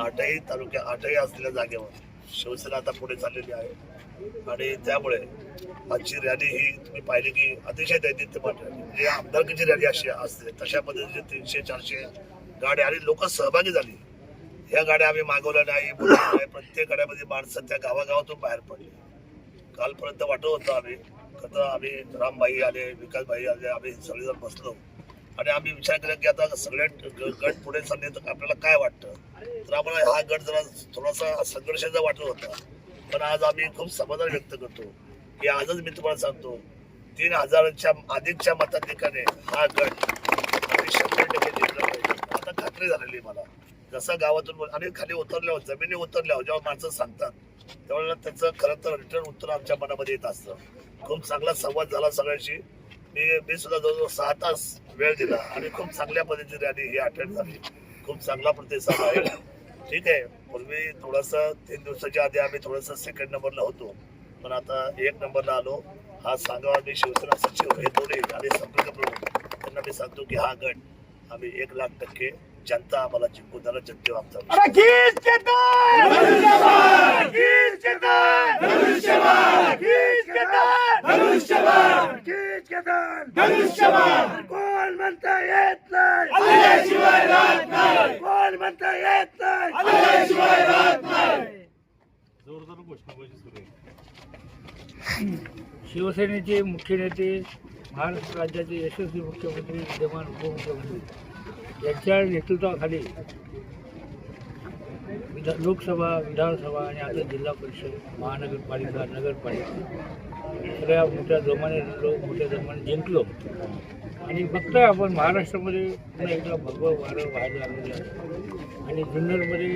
आठही तालुक्या आठही असलेल्या जागेवर शिवसेना आता पुढे चाललेली आहे. आणि त्यामुळे आजची रॅली ही तुम्ही पाहिली की अतिशय दैदित्यमान रॅली म्हणजे आमदारकीची रॅली अशी असते. तशा पद्धतीचे तीनशे चारशे गाड्या आणि लोक सहभागी झाली. या गाड्या आम्ही मागवल्या नाही बोलवल्या नाही. प्रत्येक गाड्यामध्ये माणसं त्या गावागावातून बाहेर पडली. कालपर्यंत वाटत होतं आम्ही. खरं आम्ही रामबाई आले विकासबाई आले आम्ही सगळेजण बसलो. आणि आम्ही विचार केला की आता सगळे ग- गट पुढे चालले तर आपल्याला काय वाटतं? तर आम्हाला हा गट जरा थोडासा संघर्षाचा वाटत होता. पण आज आम्ही खूप समाधान व्यक्त करतो. की आजच मी तुम्हाला सांगतो तीन हजारांच्या अधिकच्या मताधिकाने हा गट आम्ही शंभर टक्के जिंकला पाहिजे. आता खात्री झालेली आहे मला. जसं गावातून आणि खाली उतरल्यावर जमिनी उतरल्यावर जेव्हा माणसं सांगतात त्यावेळेला त्याचं खरं तर रिटर्न उत्तर आमच्या मनामध्ये येत असतं. खूप चांगला संवाद झाला सगळ्यांशी. मी मी सुद्धा जवळजवळ सहा तास वेळ दिला आणि खूप चांगल्या पद्धतीने रॅली ही अटेंड झाली. खूप चांगला प्रतिसाद आहे. ठीक आहे. पूर्वी थोडंसं तीन दिवसाच्या आधी आम्ही थोडंसं सेकंड नंबरला होतो. पण आता एक नंबरला आलो. हा सांगावा मी शिवसेना सचिव हे दोन्ही आणि संपर्क प्रमुख त्यांना मी सांगतो की हा गट आम्ही एक लाख टक्के जनता आम्हाला जिंकून जनतेवर आमचा विश्वास अरे खीच केतन धनुष्यबाण खीच केतन धनुष्यबाण खीच केतन धनुष्यबाण खीच केतन धनुष्यबाण कोण म्हणता येत नाही? आल्याशिवाय राहत नाही! कोण म्हणता येत नाही? आल्याशिवाय राहत नाही! जोरदार घोषणाबाजी सुरू आहे. शिवसेनेचे मुख्य नेते महाराष्ट्र राज्याचे यशस्वी मुख्यमंत्री विद्यमान उपमुख्यमंत्री यांच्या नेतृत्वाखाली विधा लोकसभा विधानसभा आणि आता जिल्हा परिषद महानगरपालिका नगरपालिका सगळ्या मोठ्या जोमाने लढलो मोठ्या जोमाने जिंकलो. आणि बघतोय आपण महाराष्ट्रामध्ये पुन्हा एकदा भगवं वारं व्हायला लागलेलं आहे आणि जुन्नरमध्ये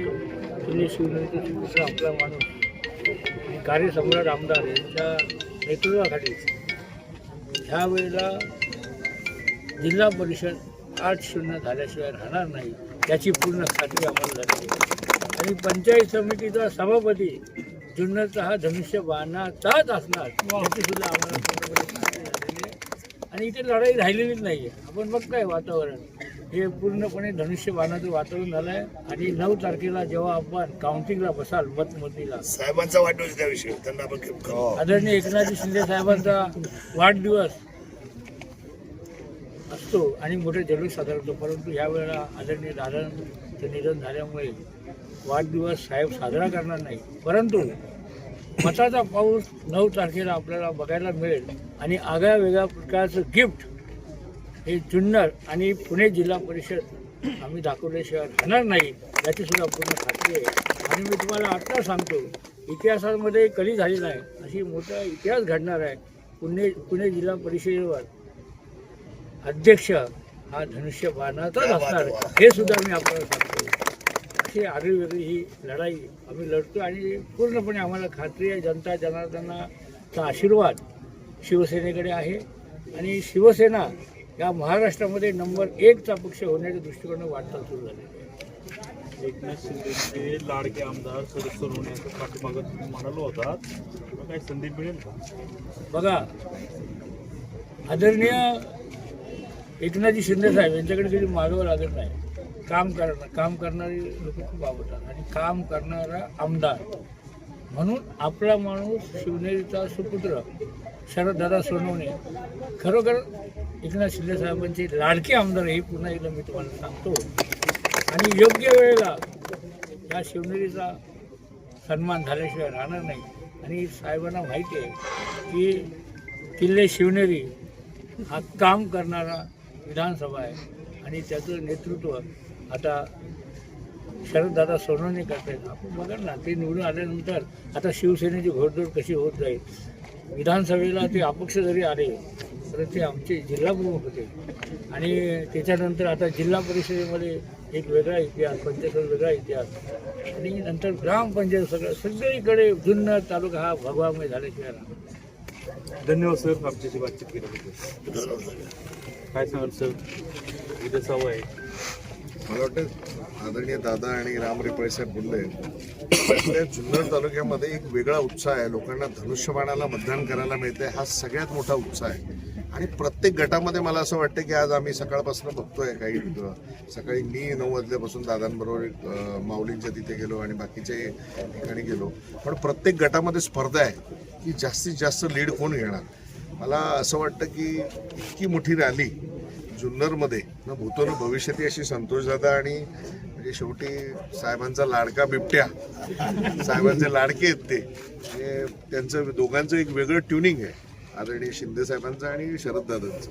किल्ले शिवनेते आपला माणूस कार्यसम्राट आमदार यांच्या नेतृत्वाखाली ह्या वेळेला जिल्हा परिषद आठ शून्य झाल्याशिवाय राहणार नाही याची पूर्ण खात्री आम्हाला झाली. आणि पंचायत समितीचा सभापती जुन्नरचा हा धनुष्य बाणाचाच असणार याची सुद्धा आम्हाला आणि इथे लढाई राहिलेलीच नाही आहे आपण बघताय वातावरण. हे पूर्णपणे धनुष्य बाणाचं वातावरण झालं आहे आणि नऊ तारखेला जेव्हा आपण काउंटिंगला बसाल मतमोजणीला साहेबांचा वाढदिवस त्याविषयी त्यांना आपण करू. आदरणीय एकनाथजी शिंदे साहेबांचा वाढदिवस असतो. आणि मोठे जल्लोष साजरा होतो परंतु ह्या वेळेला आदरणीय दादांचं निधन झाल्यामुळे वाढदिवस साहेब साजरा करणार नाही. परंतु मताचा पाऊस नऊ तारखेला आपल्याला बघायला मिळेल आणि आगळ्या वेगळ्या प्रकारचं गिफ्ट हे जुन्नर आणि पुणे जिल्हा परिषद आम्ही दाखवल्याशिवाय राहणार नाही याची सुद्धा पूर्ण खात्री आहे. आणि मी तुम्हाला आत्ता सांगतो इतिहासामध्ये कधी झाली नाही अशी मोठा इतिहास घडणार आहे. पुणे पुणे जिल्हा परिषदेवर अध्यक्ष हा धनुष्य बाणाचाच असणार आहे. हे सुद्धा मी आपल्याला सांगतो. अशी आगळी वेगळी ही लढाई आम्ही लढतो आणि पूर्णपणे आम्हाला खात्री आहे जनता जनार्दनाचा आशीर्वाद शिवसेनेकडे आहे. आणि शिवसेना या महाराष्ट्रामध्ये नंबर एकचा पक्ष होण्याच्या दृष्टिकोनाने वाटचाल सुरू आहे एकनाथ शिंदेचे लाडके आमदार सदस्य होण्याचं पाठीमागं तुम्ही म्हणालो होता. काही संधी मिळेल का? बघा आदरणीय एकनाथजी शिंदे साहेब यांच्याकडे कधी मागावं लागत नाही. काम करणं काम करणारे लोक खूप आवडतात. आणि काम करणारा आमदार. म्हणून आपला माणूस शिवनेरीचा सुपुत्र शरददादा सोनवणे खरोखर एकनाथ शिंदे साहेबांचे लाडके आमदार हे पुन्हा एकदा मी तुम्हाला सांगतो. आणि योग्य वेळेला या शिवनेरीचा सन्मान झाल्याशिवाय राहणार नाही. आणि साहेबांना माहिती आहे की किल्ले शिवनेरी हा काम करणारा विधानसभा आहे आणि त्याचं नेतृत्व आता शरददादा सोनवणे करतायत. आपण बघा ना ते निवडून आल्यानंतर आता शिवसेनेची घोडदौड कशी होत जाईल? विधानसभेला ते अपक्ष जरी आले तर ते आमचे जिल्हा प्रमुख होते. आणि त्याच्यानंतर आता जिल्हा परिषदेमध्ये एक वेगळा इतिहास पंचायत वेगळा इतिहास. आणि नंतर ग्रामपंचायत सगळं सगळीकडे जुन्नर तालुका हा भगवामय झाल्याशिवाय धन्यवाद सर. आमच्याशी बातचीत केल्याबद्दल काय सांगाल सर? उद्या सवय आहे. मला वाटतं आदरणीय दादा आणि राम रिपळे साहेब बोलले. आपल्या जुन्नर तालुक्यामध्ये एक वेगळा उत्साह आहे. लोकांना धनुष्यबाणाला मतदान करायला मिळते हा सगळ्यात मोठा उत्साह आहे. आणि प्रत्येक गटामध्ये मला असं वाटतं की आज आम्ही सकाळपासून बघतोय काही सकाळी मी नऊ वाजल्यापासून दादांबरोबर माऊलींच्या तिथे गेलो आणि बाकीच्या ठिकाणी गेलो. पण प्रत्येक गटामध्ये स्पर्धा आहे की जास्तीत जास्त लीड कोण घेणार? मला असं वाटतं की इतकी मोठी रॅली जुन्नरमध्ये न भूतो न भविष्यती अशी संतोषदादा आणि म्हणजे शेवटी साहेबांचा लाडका बिबट्या साहेबांचे लाडके आहेत ते. म्हणजे त्यांचं दोघांचं एक वेगळं ट्युनिंग आहे आदरणीय शिंदे साहेबांचं आणि शरद दादांचं.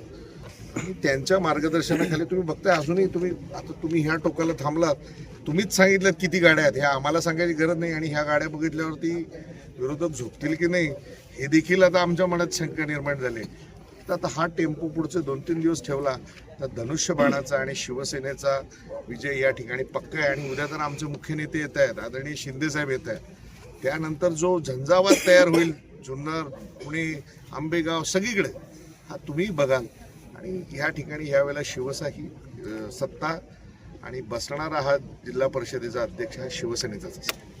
आणि त्यांच्या मार्गदर्शनाखाली तुम्ही बघताय अजूनही तुम्ही आता तुम्ही ह्या टोकाला थांबलात तुम्हीच सांगितलं किती गाड्या आहेत. ह्या आम्हाला सांगायची गरज नाही आणि ह्या गाड्या बघितल्यावरती विरोधक झोपतील की नाही हे देखील आता आमच्या मनात शंका निर्माण झाली तर आता हा टेम्पो पुढचे दोन तीन दिवस ठेवला तर धनुष्यबाणाचा आणि शिवसेनेचा विजय या ठिकाणी पक्का आहे. आणि उद्या तर आमचे मुख्य नेते येत आहेत आदरणीय शिंदेसाहेब येत आहेत. त्यानंतर जो झंझावात तयार होईल जुन्नर पुणे आंबेगाव सगळीकडे हा तुम्ही बघाल. आणि या ठिकाणी यावेळेला शिवशाही सत्ता आणि बसणारा हा जिल्हा परिषदेचा अध्यक्ष हा शिवसेनेचाच असेल